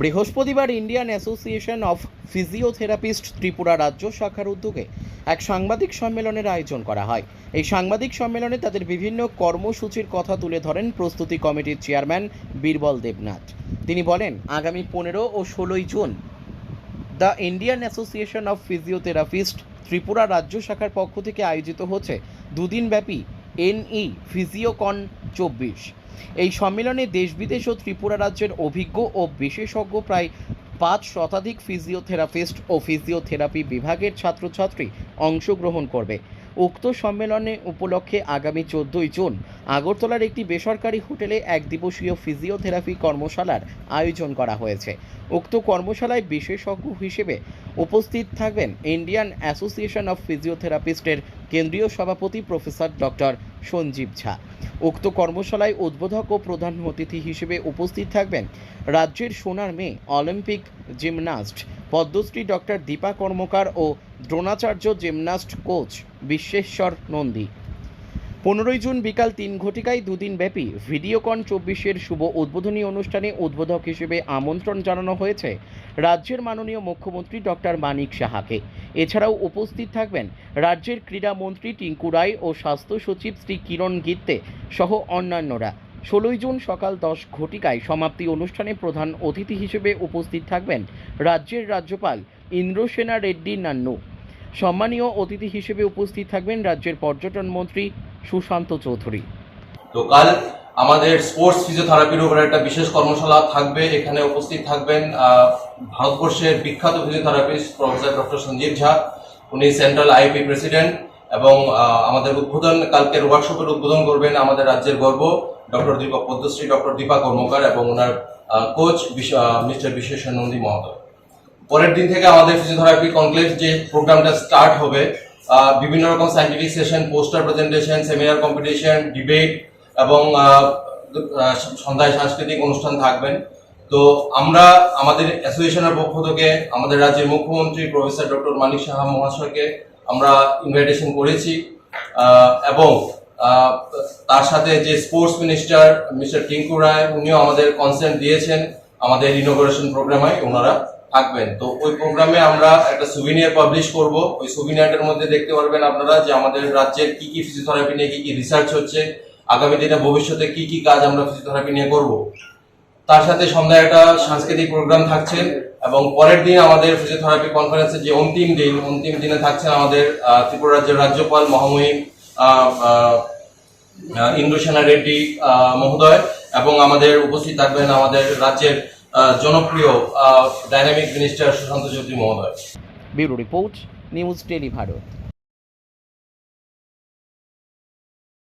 বৃহস্পতিবার Indian association of physiotherapist Tripura রাজ্য শাখার উদ্যোগে এক সাংবাদিক সম্মেলনের আয়োজন করা হয়। এই সাংবাদিক সম্মেলনে তাদের বিভিন্ন কর্মসূচির কথা তুলে ধরেন প্রস্তুতি কমিটির চেয়ারম্যান বীরবল দেবনাথ। তিনি বলেন, আগামী পনেরো ও ষোলোই June the Indian association of physiotherapist Tripura রাজ্য শাখার পক্ষ থেকে আয়োজিত হচ্ছে দুদিনব্যাপী এনই ফিজিওকন চব্বিশ। এই সম্মেলনে দেশ বিদেশ ও ত্রিপুরা রাজ্যের অভিজ্ঞ ও বিশেষজ্ঞ প্রায় পাঁচ শতাধিক ফিজিওথেরাপিস্ট ও ফিজিওথেরাপি বিভাগের ছাত্রছাত্রী অংশগ্রহণ করবে। উক্ত সম্মেলনে উপলক্ষে আগামী চোদ্দই জুন আগরতলার একটি বেসরকারি হোটেলে এক দিবসীয় ফিজিওথেরাপি কর্মশালার আয়োজন করা হয়েছে। উক্ত কর্মশালায় বিশেষজ্ঞ হিসেবে উপস্থিত থাকবেন ইন্ডিয়ান অ্যাসোসিয়েশন অফ ফিজিওথেরাপিস্টের কেন্দ্রীয় সভাপতি প্রফেসর ডক্টর সঞ্জীব ঝা। উক্ত কর্মশালায় উদ্বোধক ও প্রধান অতিথি হিসেবে উপস্থিত থাকবেন রাজ্যের সোনার মেয়ে Olympic gymnast Padma Shri doctor Dipa Karmakar ও দ্রোণাচার্য জিমনাস্ট কোচ বিশ্বেশ্বর নন্দী। পনেরোই জুন বিকাল তিন ঘটিকায় দুদিন ব্যাপী ভিডিওকন চব্বিশের শুভ উদ্বোধনী অনুষ্ঠানে উদ্বোধক হিসেবে আমন্ত্রণ জানানো হয়েছে রাজ্যের মাননীয় মুখ্যমন্ত্রী ডক্টর মানিক সাহাকে। এছাড়াও উপস্থিত থাকবেন রাজ্যের ক্রীড়ামন্ত্রী টিঙ্কু রায় ও স্বাস্থ্য সচিব শ্রী কিরণ গিত্তে সহ অন্যান্যরা। ষোলোই জুন সকাল দশ ঘটিকায় সমাপ্তি অনুষ্ঠানে প্রধান অতিথি হিসেবে উপস্থিত থাকবেন রাজ্যের রাজ্যপাল ইন্দ্রসেনা রেড্ডি নান্নু। সম্মানীয় অতিথি হিসেবে উপস্থিত থাকবেন রাজ্যের পর্যটন মন্ত্রী সুশান্ত চৌধুরী। তো কাল আমাদের স্পোর্টস ফিজিওথেরাপির উপর একটা বিশেষ কর্মশালা থাকবে। এখানে উপস্থিত থাকবেন ভারতবর্ষের বিখ্যাত physiotherapist professor doctor Sanjeev Jha. উনি সেন্ট্রাল আইপি প্রেসিডেন্ট এবং আমাদের উদ্বোধন কালকের ওয়ার্কশপের উদ্বোধন করবেন আমাদের রাজ্যের গর্ব। ডক্টর দীপা পদ্মশ্রী ডক্টর দীপা কর্মকার এবং ওনার কোচ মিস্টার বিশ্বেশ্বর নন্দী মহোদয়। পরের দিন থেকে আমাদের ফিজিওথেরাপি কনক্লেভ যে প্রোগ্রামটা স্টার্ট হবে বিভিন্ন রকম scientific session poster presentation seminar competition debate এবং সন্ধ্যায় সাংস্কৃতিক অনুষ্ঠান থাকবেন। তো আমরা আমাদের অ্যাসোসিয়েশনের পক্ষ থেকে আমাদের রাজ্যের মুখ্যমন্ত্রী প্রফেসর ডক্টর মানিক সাহা মহাশয়কে আমরা ইনভাইটেশন করেছি। এবং তার সাথে যে sports minister mister Tinku Roy, উনিও আমাদের কনসেন্ট দিয়েছেন আমাদের ইনোগ্রেশন প্রোগ্রামে ওনারা থাকবেন। তো ওই প্রোগ্রামে আমরা একটা সুভিনিয়ার পাবলিশ করব। ওই সুভিনিয়ারটার মধ্যে দেখতে পারবেন আপনারা যে আমাদের রাজ্যের কি কি ফিজিওথেরাপি নিয়ে কি কি রিসার্চ হচ্ছে, আগামী দিনে ভবিষ্যতে কি কি কাজ আমরা ফিজিওথেরাপি নিয়ে করব। তার সাথে সন্ধ্যায় একটা সাংস্কৃতিক প্রোগ্রাম থাকছে এবং পরের দিন আমাদের ফিজিওথেরাপি কনফারেন্সের যে অন্তিম দিন, অন্তিম দিনে থাকছেন আমাদের ত্রিপুরা রাজ্যের রাজ্যপাল, মহামহিম ইন্দ্রসেনা রেড্ডি মহোদয় এবং আমাদের উপস্থিত থাকবেন আমাদের রাজ্যের জনপ্রিয় ডাইনামিক মিনিস্টার সুশান্ত চৌধুরী মহোদয়। Bureau report, news tele Bharat.